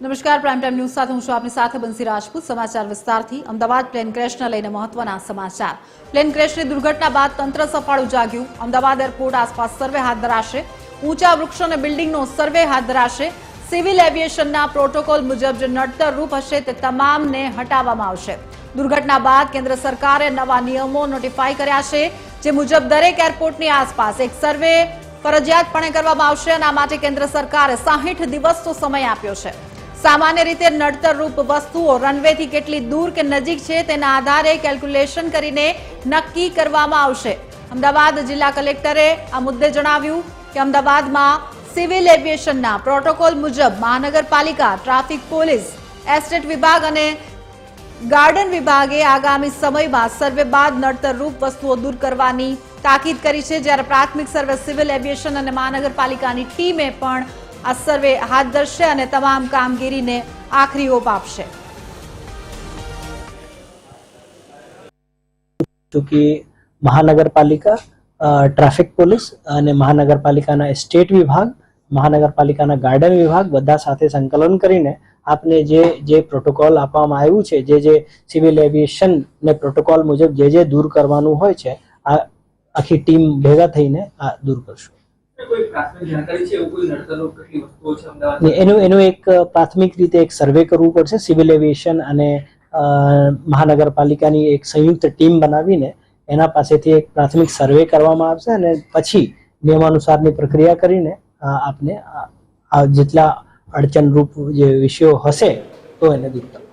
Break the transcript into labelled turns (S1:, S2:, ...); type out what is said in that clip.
S1: નમસ્કાર prime time news સાથે હું છું આપની સાથે બંસી રાજપૂત. સમાચાર વિસ્તારથી અમદાવાદ પ્લેન ક્રેશને લઈને મહત્વના સમાચાર. પ્લેન ક્રેશની દુર્ઘટના બાદ તંત્ર સફાળું જાગ્યું. અમદાવાદ એરપોર્ટ આસપાસ સર્વે હાથ ધરાશે. ઊંચા વૃક્ષો અને બિલ્ડિંગનો સર્વે હાથ ધરાશે. સિવિલ એવિએશનના પ્રોટોકોલ મુજબ જે નડતર રૂપ હશે તે તમામને હટાવવામાં આવશે. દુર્ઘટના બાદ કેન્દ્ર સરકારે નવા નિયમો નોટિફાઈ કર્યા છે, જે મુજબ દરેક એરપોર્ટની આસપાસ એક સર્વે ફરજિયાતપણે કરવામાં આવશે અને આ માટે કેન્દ્ર સરકારે સાહીઠ દિવસનો સમય આપ્યો છે. સામાન્ય રીતે નડતરરૂપ વસ્તુઓ રનવેથી કેટલી દૂર કે નજીક છે તેના આધારે કેલ્ક્યુલેશન કરીને નક્કી કરવામાં આવશે. અમદાવાદ જિલ્લા કલેક્ટરે આ મુદ્દે જણાવ્યું કે અમદાવાદમાં સિવિલ એવિએશનના પ્રોટોકોલ મુજબ મહાનગરપાલિકા ટ્રાફિક પોલીસ એસ્ટેટ વિભાગ અને ગાર્ડન વિભાગે આગામી સમયમાં સર્વે બાદ નડતરરૂપ વસ્તુઓ દૂર કરવાની તાકીદ કરી છે. જ્યારે પ્રાથમિક સર્વે સિવિલ એવિએશન અને મહાનગરપાલિકાની ટીમે પણ આ સર્વે હાથ ધરશે અને તમામ કામગીરીને આખરી ઓપ આપશે.
S2: ચૂંકી મહાનગરપાલિકા ટ્રાફિક પોલીસ અને મહાનગરપાલિકાના સ્ટેટ વિભાગ, મહાનગરપાલિકાના ગાર્ડન વિભાગ બધા સાથે સંકલન કરીને આપને જે જે પ્રોટોકોલ આપવામાં આવ્યું છે, જે જે સિવિલ એવિએશન ને પ્રોટોકોલ મુજબ જે જે દૂર કરવાનું હોય છે, આ આખી ટીમ ભેગા થઈને આ દૂર કરશું. એનું એનું એક પ્રાથમિક રીતે એક સર્વે કરવું પડશે સિવિલ એવિએશન અને મહાનગરપાલિકાની એક સંયુક્ત ટીમ બનાવીને એના પાસેથી એક પ્રાથમિક સર્વે કરવામાં આવશે અને પછી નિયમાનુસારની પ્રક્રિયા કરીને આપને જેટલા અડચણરૂપ જે વિષયો હશે તો એને દૂર